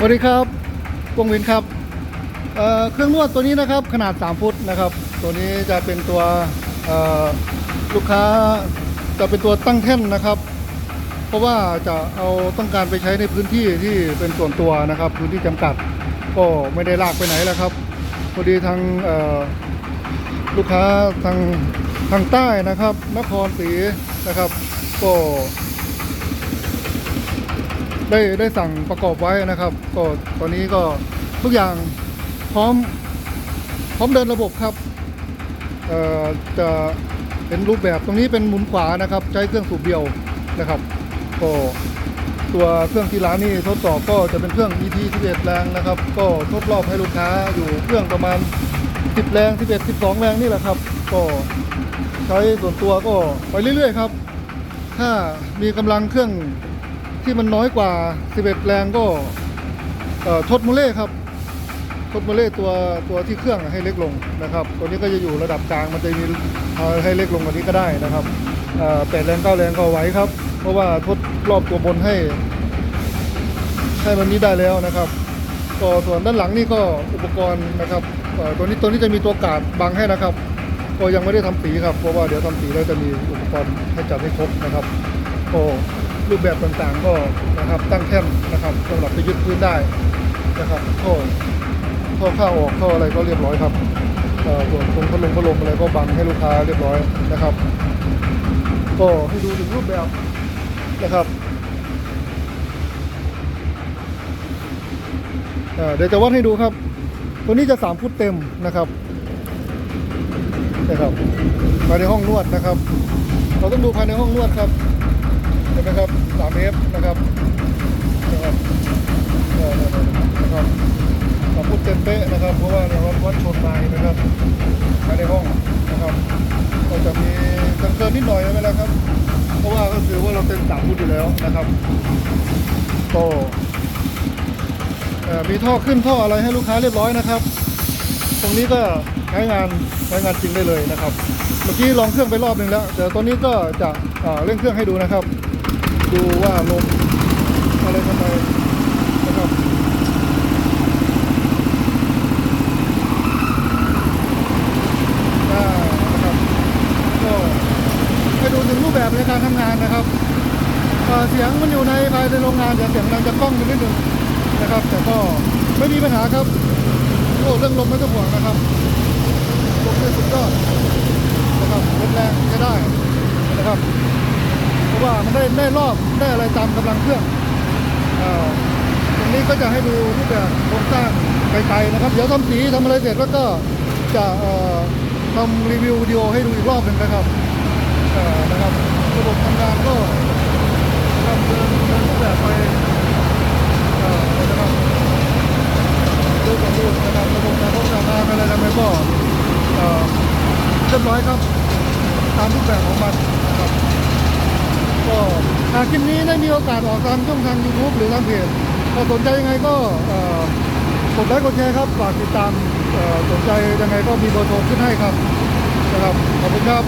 สวัสดีครับวงวินครับเเครื่องนวดตัวนี้นะครับขนาด 3 ฟุตนะครับ ตัวนี้จะเป็นตัวลูกค้าจะเป็นตัวตั้งแท่นนะครับ เพราะว่าจะเอาต้องการไปใช้ในพื้นที่ที่เป็นส่วนตัวนะครับ พื้นที่จำกัดก็ไม่ได้ลากไปไหนแล้วครับพอดีทางลูกค้าทางทางใต้นะครับ นครศรีนะครับ ก็ ได้ได้สั่งประกอบไว้นะครับ ก็ตอนนี้ก็ทุกอย่างพร้อมพร้อมเดินระบบครับจะเป็นรูปแบบตรงนี้เป็นหมุนขวานะครับ ใช้เครื่องสูบเดียวนะครับก็ตัวเครื่องที่ร้านนี่ทดสอบก็จะเป็นเครื่อง EP 11แรงนะครับ ก็ทดรอบให้ลูกค้าอยู่เครื่องประมาณ 10 แรง 11 12 แรงนี่แหละครับ ก็ใช้ส่วนตัวก็ไปเรื่อยๆครับ ถ้ามีกำลังเครื่อง ที่มันน้อยกว่า 11 แรงก็ทดโมเล่ครับทดโมเล่ตัวตัวที่เครื่องให้เล็กลงนะครับ ตัวนี้ก็จะอยู่ระดับกลางมันจะมีให้เล็กลงกว่านี้ก็ได้นะครับเอ่อแปดแรงเก้าแรงก็ไหวครับ เพราะว่าทดรอบตัวบนให้ให้มันนี้ได้แล้วนะครับก็ส่วนด้านหลังนี่ก็อุปกรณ์นะครับตัวนี้ตัวนี้จะมีตัวกาดบังให้นะครับ ก็ยังไม่ได้ทำสีครับเพราะว่าเดี๋ยวทำสีแล้วจะมีอุปกรณ์ให้จัดให้ครบนะครับก็ รูปแบบต่างๆก็นะครับตั้งแท่นนะครับสำหรับไปยึดพื้นได้นะครับท่อท่อข้าออกท่ออะไรก็เรียบร้อยครับเอ่อส่วนตรงพัดลมพัดลมอะไรก็บังให้ลูกค้าเรียบร้อยนะครับ ก็ให้ดูถึงรูปแบบนะครับเอ่อเดี๋ยวจะวัดให้ดูครับ ตัวนี้จะ3ฟุตเต็มนะครับนะครับภายในห้องนวดนะครับ เราต้องดูภายในห้องนวดครับ ฟนะครับนะครับเออนะครับเราพูดเต็มเป๊ะนะครับ เพราะว่าเราวัดชนไม้นะครับภายในห้องนะครับก็จะมีเกินนิดหน่อยไม่เป็นไรครับ เพราะว่าก็คือว่าเราเต็มสามฟุตอยู่แล้วนะครับก็เอ่อมีท่อขึ้นท่ออะไรให้ลูกค้าเรียบร้อยนะครับ ตรงนี้ก็ใช้งานใช้งานจริงได้เลยนะครับ เมื่อกี้ลองเครื่องไปรอบหนึ่งแล้วแต่ตอนนี้ก็จะเร่งเครื่องให้ดูนะครับ ดูว่าลมอะไรทำไมนะครับนะครับก็ให้ดูถึงรูปแบบในการทำงานนะครับเสียงมันอยู่ในภายในโรงงานเดี๋ยวเสียงมันจะกล้องอยู่นิดนึงนะครับ แต่ก็ไม่มีปัญหาครับโอ้เรื่องลมไม่ต้องห่วงนะครับลมเป็นสุดยอดนะครับลมแรงใช้ได้นะครับ เพราะว่ามัน ได้รอบได้อะไรตามกำลังเครื่องตรงนี้ก็จะให้ดูรูปแบบโครงสร้างไกลๆนะครับ เดี๋ยวทำสีทำอะไรเสร็จแล้วก็จะทำรีวิววิดีโอให้ดูอีกรอบหนึ่งนะครับนะครับระบบทำงานก็นะครับเดินเดินรูปแบบไปเอ่อนะครับดูสมบูรณ์นะครับระบบการพัฒนาอะไรทำไมก็เอ่อเรียบร้อยครับ ตามรูปแบบของมันนะครับก็ากคลิปนี้ได้มีโอกาสออกทางช่องทาง YouTube หรือทางเพจถ้าสนใจยังไงก็กดไลค์กดแชร์ครับฝากติดตามสนใจยังไงก็มีเบอร์โทรขึ้นให้ครับนะครับขอบคุณครับ